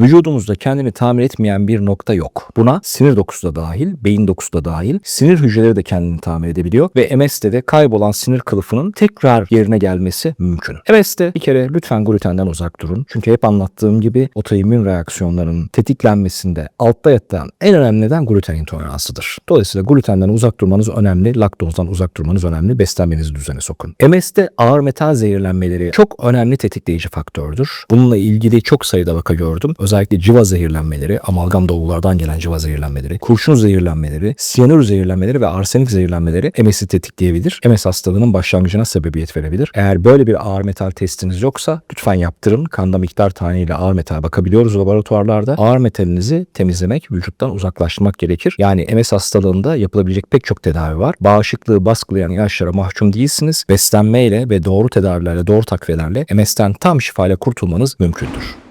Vücudumuzda kendini tamir etmeyen bir nokta yok. Buna sinir dokusu da dahil, beyin dokusu da dahil, sinir hücreleri de kendini tamir edebiliyor ve MS'de de kaybolan sinir kılıfının tekrar yerine gelmesi mümkün. MS'de bir kere lütfen glutenden uzak durun. Çünkü hep anlattığım gibi otoimmün reaksiyonların tetiklenmesinde altta yatan en önemli neden gluten intoleransıdır. Dolayısıyla glutenden uzak durmanız önemli, laktozdan uzak durmanız önemli, beslenmenizi düzene sokun. MS'de ağır metal zehirlenmeleri çok önemli tetikleyici faktördür. Bununla ilgili çok sayıda vaka gördüm. Özellikle civa zehirlenmeleri, amalgam dolgulardan gelen civa zehirlenmeleri, kurşun zehirlenmeleri, siyanür zehirlenmeleri ve arsenik zehirlenmeleri MS'i tetikleyebilir. MS hastalığının başlangıcına sebebiyet verebilir. Eğer böyle bir ağır metal testiniz yoksa lütfen yaptırın. Kanda miktar taneyle ağır metal bakabiliyoruz laboratuvarlarda. Ağır metalinizi temizlemek, vücuttan uzaklaştırmak gerekir. Yani MS hastalığında yapılabilecek pek çok tedavi var. Bağışıklığı baskılayan ilaçlara mahkum değilsiniz. Beslenmeyle ve doğru tedavilerle, doğru takviyelerle MS'ten tam şifayla kurtulmanız mümkündür.